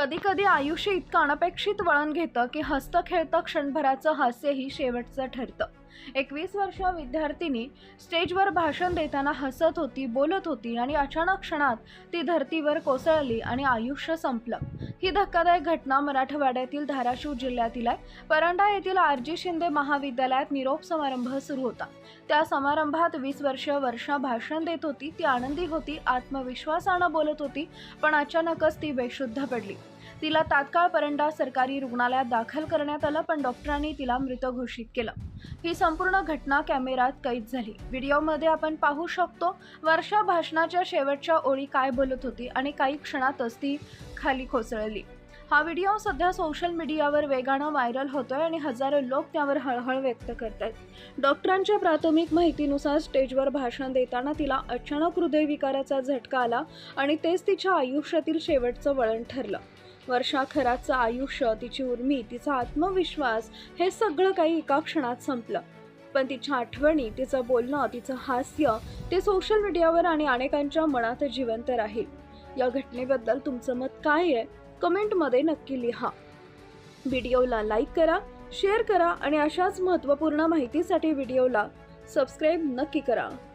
कधी कधी आयुष्य इतकं अनपेक्षित वळण घेतं की हसतं खेळतं क्षणभराचं हास्यही शेवटचं ठरतं. एकवीस वर्ष विद्यार्थिनी स्टेजवर भाषण देताना हसत होती बोलत होती आणि अचानक क्षणात ती धर्तीवर कोसळली आणि आयुष्य संपलं. ही धक्कादायक घटना मराठवाड्यातील धाराशिव जिल्ह्यातील आहे. परंडा येथील आर जी शिंदे महाविद्यालयात निरोप समारंभ सुरू होता. त्या समारंभात वीस वर्ष वर्षा भाषण देत होती. ती आनंदी होती आत्मविश्वासानं बोलत होती पण अचानकच ती बेशुद्ध पडली. तिला तात्काळ परंडा सरकारी रुग्णालयात दाखल करण्यात आलं पण डॉक्टरांनी तिला मृत घोषित केलं. ही संपूर्ण घटना कॅमेऱ्यात कैद झाली. व्हिडिओमध्ये आपण पाहू शकतो वर्षा भाषणाच्या शेवटच्या ओळी काय बोलत होती आणि काही क्षणातच ती खाली कोसळली. हा व्हिडिओ सध्या सोशल मीडियावर वेगानं व्हायरल होतोय आणि हजारो लोक त्यावर हळहळ व्यक्त करत आहेत डॉक्टरांच्या प्राथमिक माहितीनुसार स्टेजवर भाषण देताना तिला अचानक हृदयविकाराचा झटका आला आणि तेच तिच्या आयुष्यातील शेवटचं वळण ठरलं. वर्षा खराचं आयुष्य तिची उर्मी तिचा आत्मविश्वास हे सगळं काही एका क्षणात संपलं. पण तिच्या आठवणी तिचं बोलणं तिचं हास्य ते सोशल मीडियावर आणि अनेकांच्या मनात जिवंत राहील. या घटनेबद्दल तुमचं मत काय आहे? कमेंटमध्ये नक्की लिहा. व्हिडिओला लाईक करा शेअर करा आणि अशाच महत्त्वपूर्ण माहितीसाठी व्हिडिओला सबस्क्राईब नक्की करा.